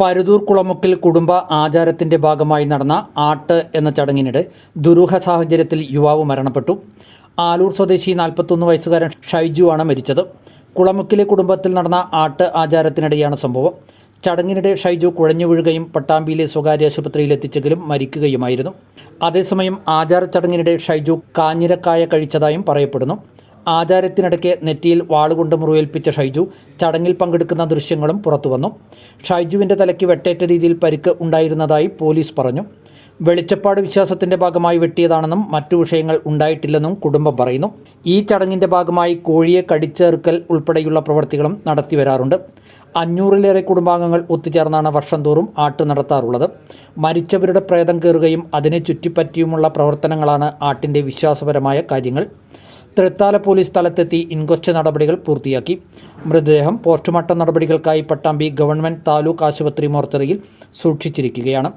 പരുതൂർ കുളമുക്കിൽ കുടുംബ ആചാരത്തിന്റെ ഭാഗമായി നടന്ന ആട്ട് എന്ന ചടങ്ങിനിടെ ദുരൂഹ സാഹചര്യത്തിൽ യുവാവ് മരണപ്പെട്ടു. ആലൂർ സ്വദേശി നാൽപ്പത്തൊന്ന് വയസ്സുകാരൻ ഷൈജു ആണ് മരിച്ചത്. കുളമുക്കിലെ കുടുംബത്തിൽ നടന്ന ആട്ട് ആചാരത്തിനിടെയാണ് സംഭവം. ചടങ്ങിനിടെ ഷൈജു കുഴഞ്ഞു വീഴുകയും പട്ടാമ്പിയിലെ സ്വകാര്യ ആശുപത്രിയിൽ എത്തിച്ചെങ്കിലും മരിക്കുകയുമായിരുന്നു. അതേസമയം ആചാര ചടങ്ങിനിടെ ഷൈജു കാഞ്ഞിരക്കായ കഴിച്ചതായും പറയപ്പെടുന്നു. ആചാരത്തിനിടയ്ക്ക് നെറ്റിയിൽ വാളുകൊണ്ട് മുറിവേൽപ്പിച്ച ഷൈജു ചടങ്ങിൽ പങ്കെടുക്കുന്ന ദൃശ്യങ്ങളും പുറത്തുവന്നു. ഷൈജുവിന്റെ തലയ്ക്ക് വെട്ടേറ്റ രീതിയിൽ പരിക്ക് ഉണ്ടായിരുന്നതായി പോലീസ് പറഞ്ഞു. വെളിച്ചപ്പാട് വിശ്വാസത്തിന്റെ ഭാഗമായി വെട്ടിയതാണെന്നും മറ്റു വിഷയങ്ങൾ ഉണ്ടായിട്ടില്ലെന്നും കുടുംബം പറയുന്നു. ഈ ചടങ്ങിന്റെ ഭാഗമായി കോഴിയെ കടിച്ചേർക്കൽ ഉൾപ്പെടെയുള്ള പ്രവൃത്തികളും നടത്തി വരാറുണ്ട്. അഞ്ഞൂറിലേറെ കുടുംബാംഗങ്ങൾ ഒത്തുചേർന്നാണ് വർഷം തോറും ആട്ട് നടത്താറുള്ളത്. മരിച്ചവരുടെ പ്രേതം കയറുകയും അതിനെ ചുറ്റിപ്പറ്റിയുമുള്ള പ്രവർത്തനങ്ങളാണ് ആട്ടിന്റെ വിശ്വാസപരമായ കാര്യങ്ങൾ. തൃത്താല പോലീസ് സ്ഥലത്തെത്തി ഇൻക്വസ്റ്റ് നടപടികൾ പൂർത്തിയാക്കി. മൃതദേഹം പോസ്റ്റ്മോർട്ടം നടപടികൾക്കായി പട്ടാമ്പി ഗവൺമെന്റ് താലൂക്ക് ആശുപത്രി മോർച്ചറിയിൽ സൂക്ഷിച്ചിരിക്കുകയാണ്.